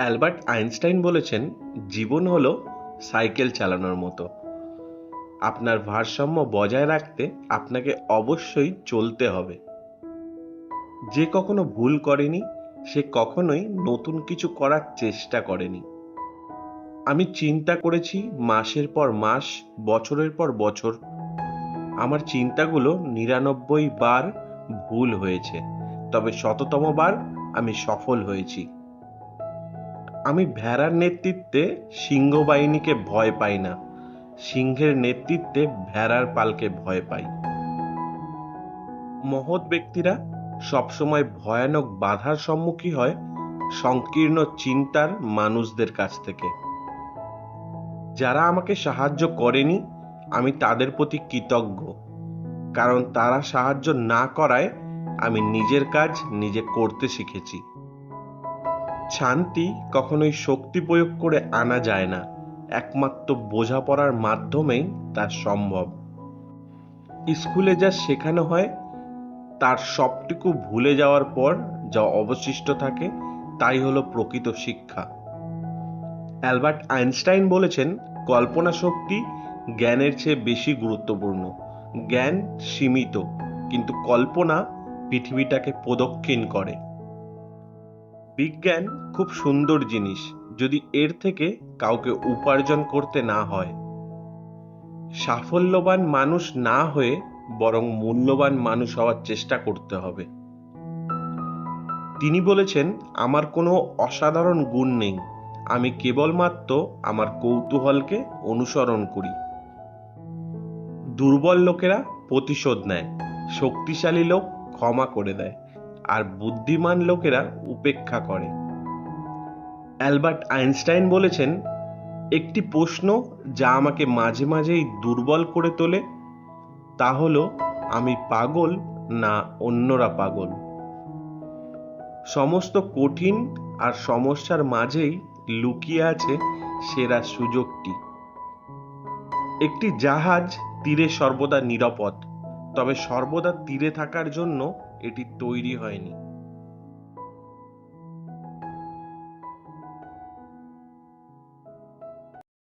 Albert Einstein বলেছেন, জীবন হলো cycle চালানোর মতো। আপনার ভারসাম্য বজায় রাখতে আপনাকে অবশ্যই চলতে হবে। যে কখনো ভুল করেনি, সে কখনোই নতুন কিছু করার চেষ্টা করেনি। আমি চিন্তা করেছি মাসের পর মাস, বছরের পর বছর। আমার চিন্তাগুলো নিরানব্বই বার ভুল হয়েছে, তবে শততম বার আমি সফল হয়েছি। আমি ভেড়ার নেতৃত্বে সিংহ বাহিনীকে ভয় পাই না। সিংহের নেতৃত্বে ভেড়ার পালকে ভয় পাই। মহৎ ব্যক্তিরা সবসময় ভয়ানক বাধার সম্মুখীন হয় সংকীর্ণ চিন্তার মানুষদের কাছ থেকে। যারা আমাকে সাহায্য করেনি, আমি তাদের প্রতি কৃতজ্ঞ। কারণ তারা সাহায্য না করায় আমি নিজের কাজ নিজে করতে শিখেছি। শান্তি কখনোই শক্তি প্রয়োগ করে আনা যায় না, একমাত্র বোঝাপড়ার মাধ্যমেই তা সম্ভব। স্কুলে যা শেখানো হয়, তার সবটুকু ভুলে যাওয়ার পর যা অবশিষ্ট থাকে, তাই হলো প্রকৃত শিক্ষা। অ্যালবার্ট আইনস্টাইন বলেছেন, কল্পনা শক্তি জ্ঞানের চেয়ে বেশি গুরুত্বপূর্ণ। জ্ঞান সীমিত, কিন্তু কল্পনা পৃথিবীটাকে প্রদক্ষিণ করে। বিজ্ঞান খুব সুন্দর জিনিস, যদি এর থেকে কাউকে উপার্জন করতে না হয়। সাফল্যবান মানুষ না হয়ে বরং মূল্যবান মানুষ হওয়ার চেষ্টা করতে হবে। তিনি বলেছেন, আমার কোনো অসাধারণ গুণ নেই। আমি কেবলমাত্র আমার কৌতূহলকে অনুসরণ করি। দুর্বল লোকেরা প্রতিশোধ নেয়, শক্তিশালী লোক ক্ষমা করে দেয়। আর বুদ্ধিমান লোকেরা উপেক্ষা করে। অ্যালবার্ট আইনস্টাইন বলেছেন, একটি প্রশ্ন যা আমাকে মাঝে মাঝেই দুর্বল করে তোলে, তা হলো, আমি পাগল না অন্যরা পাগল? সমস্ত কঠিন আর সমস্যার মাঝেই লুকিয়ে আছে সেরা সুযোগটি। একটি জাহাজ তীরে সর্বদা নিরাপদ, তবে সর্বদা তীরে থাকার জন্য এটি তৈরি হয়নি।